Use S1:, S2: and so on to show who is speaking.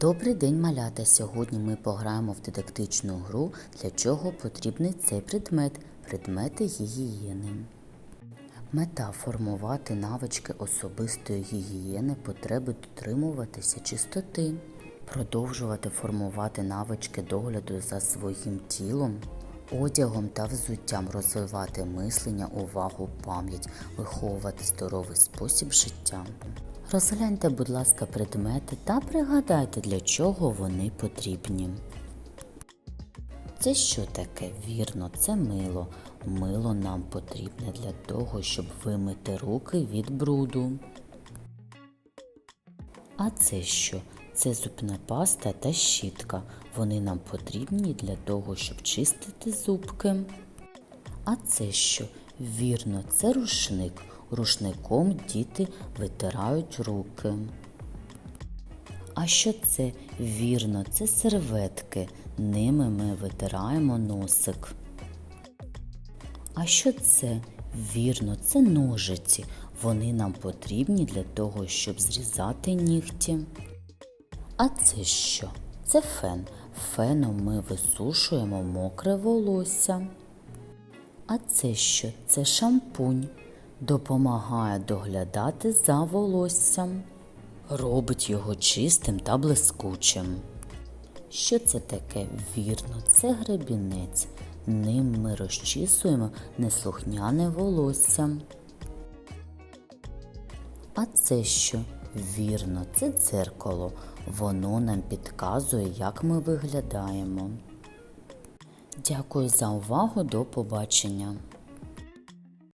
S1: Добрий день, малята! Сьогодні ми пограємо в дидактичну гру, для чого потрібний цей предмет предмети гігієни. Мета формувати навички особистої гігієни, потреби дотримуватися чистоти, продовжувати формувати навички догляду за своїм тілом, одягом та взуттям, розвивати мислення, увагу, пам'ять, виховувати здоровий спосіб життя. Розгляньте, будь ласка, предмети та пригадайте, для чого вони потрібні. Це що таке? Вірно, це мило. Мило нам потрібне для того, щоб вимити руки від бруду. А це що? Це зубна паста та щітка. Вони нам потрібні для того, щоб чистити зубки. А це що? Вірно, це рушник. Рушником діти витирають руки. А що це? Вірно, це серветки. Ними ми витираємо носик. А що це? Вірно, це ножиці. Вони нам потрібні для того, щоб зрізати нігті. А це що? Це фен. Феном ми висушуємо мокре волосся. А це що? Це шампунь. Допомагає доглядати за волоссям. Робить його чистим та блискучим. Що це таке? Вірно, це гребінець. Ним ми розчісуємо неслухняне волосся. А це що? Вірно, це дзеркало. Воно нам підказує, як ми виглядаємо. Дякую за увагу. До побачення.